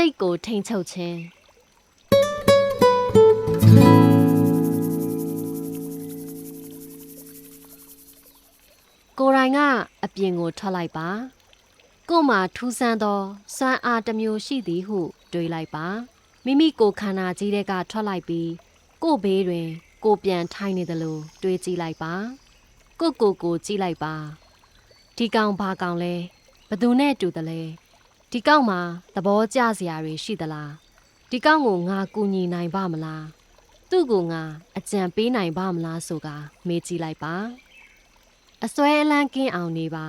စိတ်ကိုထိန်ချုပ်ခြင်းကိုယ်တိုင်ကအပြင်ကိုထွက်လိုက်ပါကို့မှာထူးဆန်းသောစွမ်းအားတစ်မျိုးရှိသည်ဟု တွေးလိုက်ပါမိမိကိုယ်ခန္ဓာကြီးတဲ့ကထွက်လိုက်ပြီးကို့ဘေးတွင် ကိုယ်ပြန်ထိုင်နေတယ်လို့တွေးကြည့်လိုက်ပါကို့ကိုယ်ကိုကြည့်လိုက်ပါဒီကောင်ဘာကောင်လဲဘသူနဲ့တူတယ်လဲ ဒီကောင်မှာသဘောကျစရာတွေရှိသလားဒီကောင်ကိုငါကူညီနိုင်ပါမလားသူ့ကိုငါအကြံပေးနိုင်ပါမလားဆိုကမေးကြည့်လိုက်ပါအစွဲအလန်းကင်းအောင်နေပါ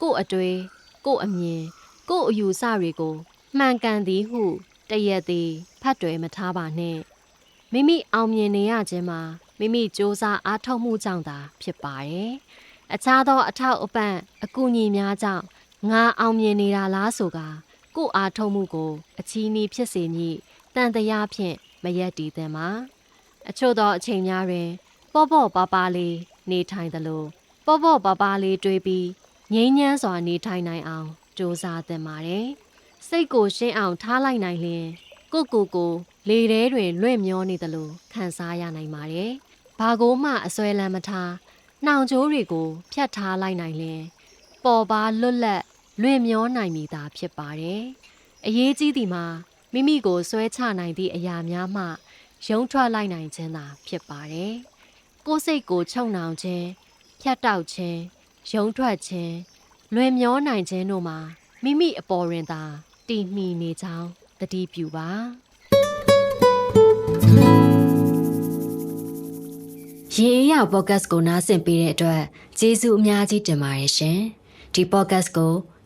ကို့အတွေ့ကို့အမြင်ကို့အယူဆတွေကိုမှန်ကန်သည်ဟုတရက်သည်ဖတ်တွယ်မထားပါနဲ့မိမိအောင်မြင်နေရခြင်းမှာမိမိစ조사အားထုတ်မှုကြောင့်သာဖြစ်ပါတယ်အခြားသောအထောက်အပံ့အကူအညီများကြောင့် ငါအောင်မြင်နေတာလားဆိုကကို့အားထုတ်မှုကိုအချီးနှီးဖြစ်စေမည်တန်တရားဖြင့်မရက်တည်သင့်ပါအချို့သောအချိန်များတွင် ပေါ့ပေါ့ပါပါလေးနေထိုင်သလိုပေါ့ပေါ့ပါပါလေးတွေးပြီးငြိမ်းချမ်းစွာနေထိုင်နိုင်အောင်ကြိုးစားသင့်ပါတယ်။စိတ်ကိုရှင်းအောင်ထားလိုက်နိုင်ရင်ကိုယ့်ကိုယ်ကိုလေထဲတွင်လွင့်မျောနေသလိုခံစားရနိုင်ပါတယ်။ဘာကိုမှအစွဲလန်းမထားနှောင်ကြိုးတွေကိုဖြတ်ထားလိုက်နိုင်ရင်ပေါ်ပါလွတ်လပ် လွင့်မျောနိုင်မိတာဖြစ်ပါတယ်။အရေးကြီးသည်မှာမိမိကိုဆွဲချနိုင်သည့်အရာများမှရုံထွက်လိုက်နိုင်ခြင်းသာဖြစ်ပါတယ်။ကိုယ်စိတ်ကိုချုပ်နှောင်ခြင်းဖြတ်တောက်ခြင်းရုံထွက်ခြင်းလွယ်မျောနိုင်ခြင်းတို့မှာမိမိအပေါ်ရင်သာတည်မှီနေကြောင်းသတိပြုပါရေအေးရပေါ့ကတ်ကိုနားဆင်ပေးတဲ့အတွက်ကျေးဇူးအများကြီးတင်ပါတယ်ရှင်ဒီပေါ့ကတ်ကို